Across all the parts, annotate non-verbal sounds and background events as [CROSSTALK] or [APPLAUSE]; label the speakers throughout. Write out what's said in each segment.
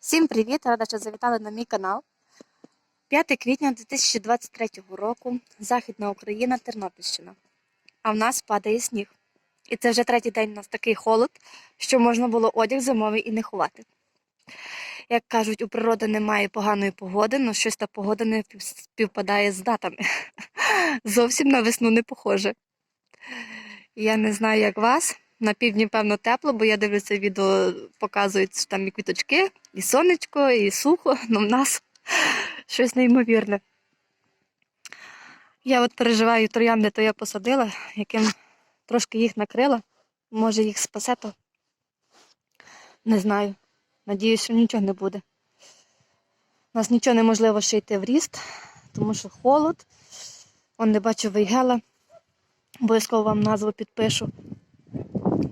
Speaker 1: Всім привіт! Рада, що завітали на мій канал. 5 квітня 2023 року, Західна Україна, Тернопільщина. А в нас падає сніг. І це вже третій день у нас такий холод, що можна було одяг зимовий і не ховати. Як кажуть, у природи немає поганої погоди, але щось та погода не співпадає з датами. [LAUGHS] Зовсім на весну не похоже. Я не знаю, як вас. На півдні, певно, тепло, бо я дивлюся відео, показують що там і квіточки, і сонечко, і сухо, але [LAUGHS] в нас щось неймовірне. Я от переживаю троянди, то я посадила, яким трошки їх накрила. Може їх спасе, то не знаю. Надіюсь, що нічого не буде. У нас нічого неможливо ще йти в ріст, тому що холод. Он не бачу вейгела. Обов'язково вам назву підпишу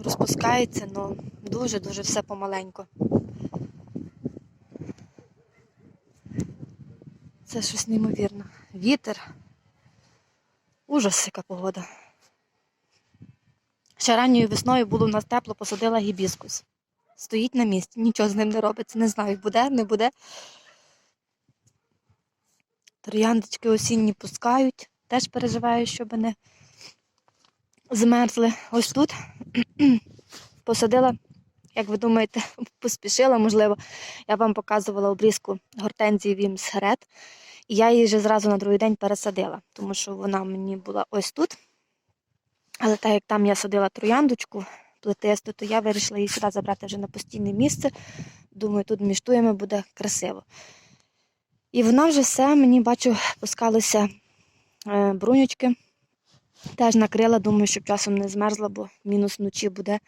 Speaker 1: розпускається, але дуже-дуже все помаленько. Це щось неймовірне. Вітер. Ужас, яка погода. Ще ранньою весною було в нас тепло, посадила гібіскус. Стоїть на місці, нічого з ним не робиться. Не знаю, буде, не буде. Трояндочки осінні пускають. Теж переживаю, щоб не змерзли. Ось тут [CLEARS THROAT] посадила, як ви думаєте, [LAUGHS] поспішила, можливо. Я вам показувала обрізку гортензії Вімс Грет. І я її вже зразу на другий день пересадила, тому що вона мені була ось тут. Але так як там я садила трояндочку плетисту, то я вирішила її сюди забрати вже на постійне місце. Думаю, тут між туями буде красиво. І вона вже все, мені бачу, пускалися е, брунючки. Теж накрила, думаю, щоб часом не змерзла, бо мінус вночі буде.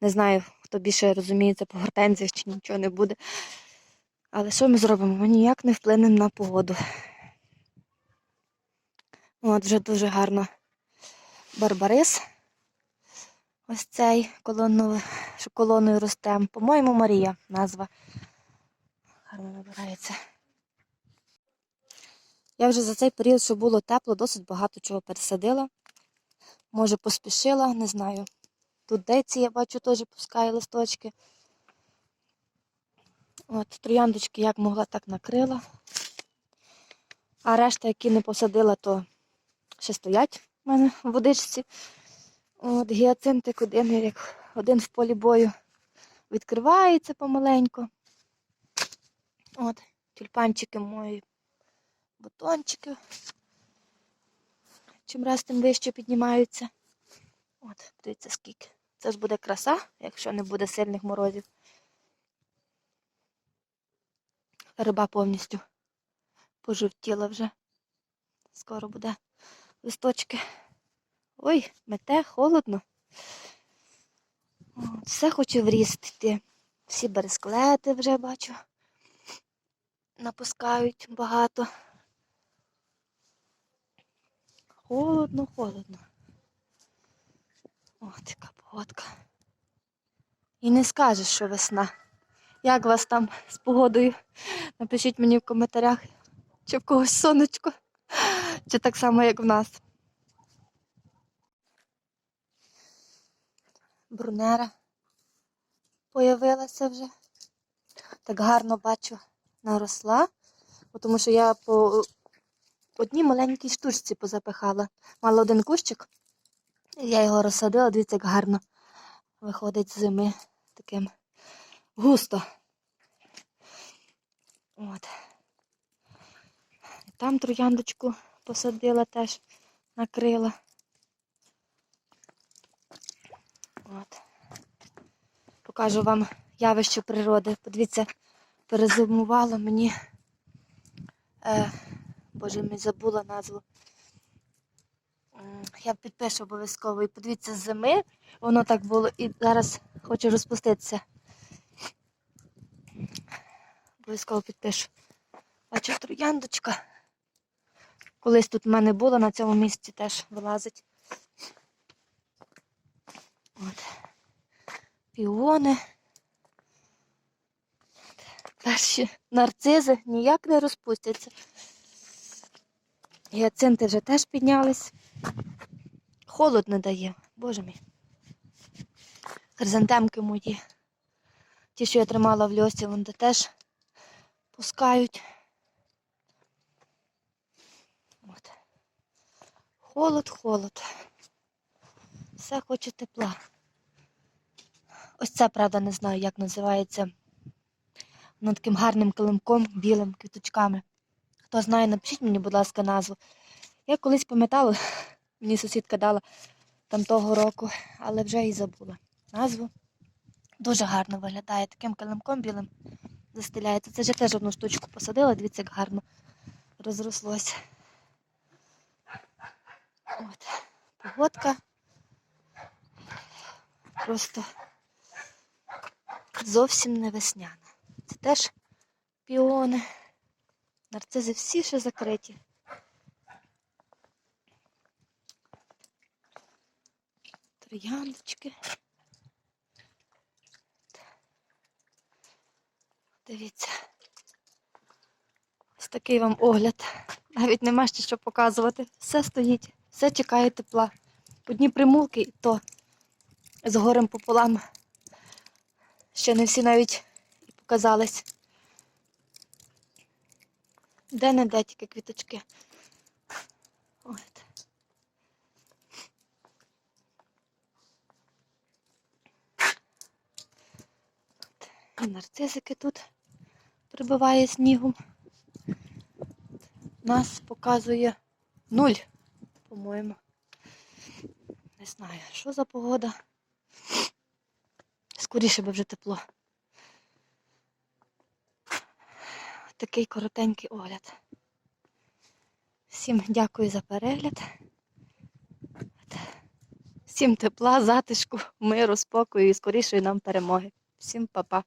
Speaker 1: Не знаю, хто більше розуміється по гортензіях чи нічого не буде. Але що ми зробимо? Ми ніяк не вплинемо на погоду. От вже дуже гарно барбарис. Ось цей колоною, колоною росте. По-моєму, Марія назва. Гарно набирається. Я вже за цей період, що було тепло, досить багато чого пересадила. Може, поспішила, не знаю. Тут деці, я бачу, теж пускає листочки. От, трояндочки як могла, так накрила. А решта, які не посадила, то ще стоять в мене в водичці. От, гіацинтик один, як один в полі бою відкривається помаленьку. От, тюльпанчики мої, бутончики. Чим раз тим вище піднімаються. От, дивіться скільки. Це ж буде краса, якщо не буде сильних морозів. Риба повністю пожовтіла вже. Скоро буде листочки. Ой, мете, холодно. От, все хоче в ріст йти. Всі бересклети вже бачу. Напускають багато. Холодно, холодно. От яка погодка. І не скажеш, що весна. Як вас там з погодою? Напишіть мені в коментарях, чи в когось сонечко, чи так само, як в нас. Брунера появилася вже. Так гарно бачу, наросла, тому що я по одній маленькій штучці позапихала. Мала один кущик, я його розсадила, дивіться, як гарно виходить з зими таким густо. От. Там трояндочку посадила теж, накрила. От. Покажу вам явище природи. Подивіться, перезимувало мені. Е, Боже, ми забула назву. Я підпишу обов'язково. І подивіться, з зими воно так було і зараз хочу розпуститися. Обов'язково підпишу. Бачу трояндочка. Колись тут в мене було, на цьому місці теж вилазить. От. Піони. Перші нарцизи ніяк не розпустяться. Гіацинти вже теж піднялись. Холод не дає, боже мій. Хризантемки мої. Ті, що я тримала в льосі, вони теж пускають. От. Холод, холод. Все хоче тепла. Ось це, правда, не знаю, як називається. Воно таким гарним килимком, білим, квіточками. Хто знає, напишіть мені, будь ласка, назву. Я колись пам'ятала, [LAUGHS] мені сусідка дала там того року, але вже і забула назву. Дуже гарно виглядає таким килимком білим застеляється. Це ж я теж одну штучку посадила, дивіться, як гарно розрослося. От. Погодка. Просто зовсім не весняна. Це теж піони. Нарцизи всі ще закриті. Трояндочки. Дивіться. Ось такий вам огляд. Навіть нема ще що показувати. Все стоїть, все чекає тепла. Одні примулки, і то з горем пополам. Ще не всі навіть показались. Де не де тільки квіточки. От. І нарцисики тут прибиває снігом. Нас показує нуль, по-моєму. Не знаю, що за погода. Скоріше би вже тепло. Такий коротенький огляд. Всім дякую за перегляд. Всім тепла, затишку, миру, спокою і скорішої нам перемоги. Всім па-па.